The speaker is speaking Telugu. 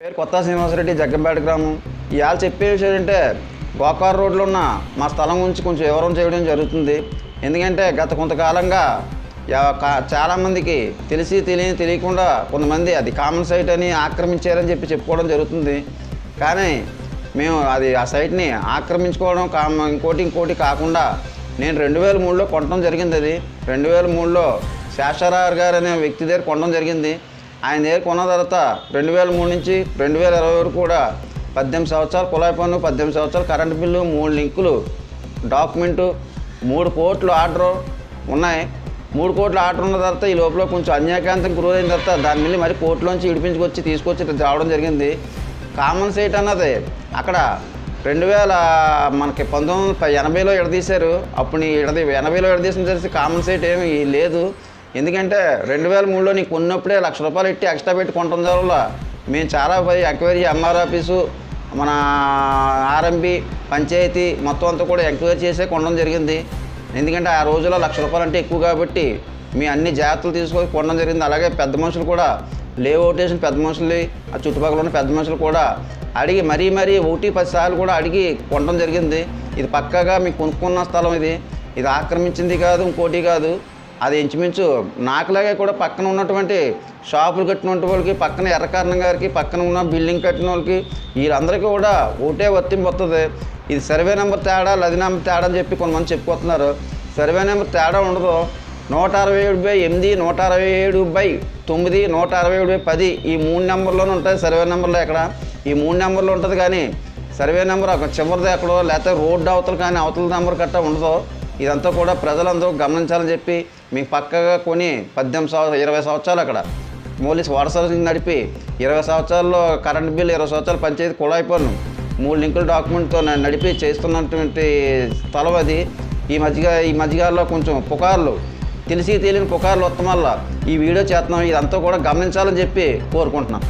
పేరు కొత్త శ్రీనివాసరెడ్డి జగ్గంపేట గ్రామం. ఇవాళ చెప్పే విషయం ఏంటంటే గోకార్ రోడ్లో ఉన్న మా స్థలం గురించి కొంచెం వివరం చేయడం జరుగుతుంది. ఎందుకంటే గత కొంతకాలంగా చాలామందికి తెలిసి తెలియని తెలియకుండా కొంతమంది అది కామన్ సైట్ అని ఆక్రమించారని చెప్పి చెప్పుకోవడం జరుగుతుంది. కానీ మేము అది ఆ సైట్ని ఆక్రమించుకోవడం కామ ఇంకోటి ఇంకోటి కాకుండా నేను రెండు వేల మూడులో కొనడం జరిగింది అది. రెండు వేల మూడులో శేషరావు గారు అనే వ్యక్తి దగ్గర కొనడం జరిగింది. ఆయన ఏర్కొన్న తర్వాత రెండు వేల మూడు నుంచి రెండు వేల ఇరవై వరకు కూడా పద్దెనిమిది సంవత్సరాలు కులాయి పన్ను పద్దెనిమిది సంవత్సరాలు కరెంటు బిల్లు మూడు లింకులు డాక్యుమెంటు మూడు కోట్లు ఆర్డర్ ఉన్నాయి. మూడు కోట్ల ఆర్డర్ ఉన్న తర్వాత ఈ లోపల కొంచెం అన్యాయకాంతం గురైన తర్వాత దాని మళ్ళీ మరి కోర్టులోంచి ఇడిపించుకొచ్చి తీసుకొచ్చి రావడం జరిగింది. కామన్ సైట్ అన్నది అక్కడ రెండు వేల మనకి పంతొమ్మిది వందల ఎనభైలో ఎడదీశారు అప్పుడు ఎడది ఎనభైలో ఎడదీసిన తెలిసి కామన్ సైట్ ఏమి లేదు. ఎందుకంటే రెండు వేల మూడులో నీకు కొన్నప్పుడే లక్ష రూపాయలు ఇట్టి ఎక్స్ట్రా పెట్టి కొనడం వల్ల మేము చాలా పోయి ఎంక్వైరీ ఎంఆర్ ఆఫీసు మన ఆర్ఎంబి పంచాయతీ మొత్తం అంతా కూడా ఎంక్వైరీ చేసే కొనడం జరిగింది. ఎందుకంటే ఆ రోజుల్లో లక్ష రూపాయలు అంటే ఎక్కువ కాబట్టి మీ అన్ని జాగ్రత్తలు తీసుకొని కొనడం జరిగింది. అలాగే పెద్ద మనుషులు కూడా లేఅవుట్ వేసిన పెద్ద మనుషులు ఆ చుట్టుపక్కల ఉన్న పెద్ద మనుషులు కూడా అడిగి మరీ మరీ ఒకటి పది సార్లు కూడా అడిగి కొనడం జరిగింది. ఇది పక్కాగా మీకు కొనుక్కున్న స్థలం ఇది. ఇది ఆక్రమించింది కాదు ఇంకోటి కాదు. అది ఇంచుమించు నాకులాగే కూడా పక్కన ఉన్నటువంటి షాపులు కట్టినటువంటి వాళ్ళకి పక్కన ఎర్రకారణం గారికి పక్కన ఉన్న బిల్డింగ్ కట్టిన వాళ్ళకి వీళ్ళందరికీ కూడా ఒకటే వర్తింపు వస్తుంది ఇది సర్వే నెంబర్ తేడా లది నెంబర్ తేడా అని చెప్పి కొంతమంది చెప్పుకుంటున్నారు సర్వే నెంబర్ తేడా ఉండదు. నూట అరవై ఏడు బై ఎనిమిది నూట అరవై ఏడు బై తొమ్మిది నూట అరవై ఏడు బై పది ఈ మూడు నెంబర్లోనే ఉంటాయి సర్వే నెంబర్లో ఎక్కడ? ఈ మూడు నెంబర్లో ఉంటుంది కానీ సర్వే నెంబర్ ఒక చివరిది ఎక్కడో లేకపోతే రోడ్డు అవతల కానీ అవతల నెంబర్ కట్ట ఉండదు. ఇదంతా కూడా ప్రజలందరూ గమనించాలని చెప్పి మీకు పక్కగా కొని పద్దెనిమిది సంవత్సరాలు ఇరవై సంవత్సరాలు అక్కడ. మోలీస్ వాటర్ నడిపి ఇరవై సంవత్సరాల్లో కరెంట్ బిల్ ఇరవై సంవత్సరాలు పంచాయతీ కూడా అయిపోను. మూడు లింకుల డాక్యుమెంట్తో నడిపి చేస్తున్నటువంటి స్థలం అది. ఈ మధ్య ఈ మధ్యకాలంలో కొంచెం పుకార్లు తెలిసి తెలియని పుకార్లు వస్తాం వల్ల ఈ వీడియో చేస్తున్నాం. ఇదంతా కూడా గమనించాలని చెప్పి కోరుకుంటున్నాం.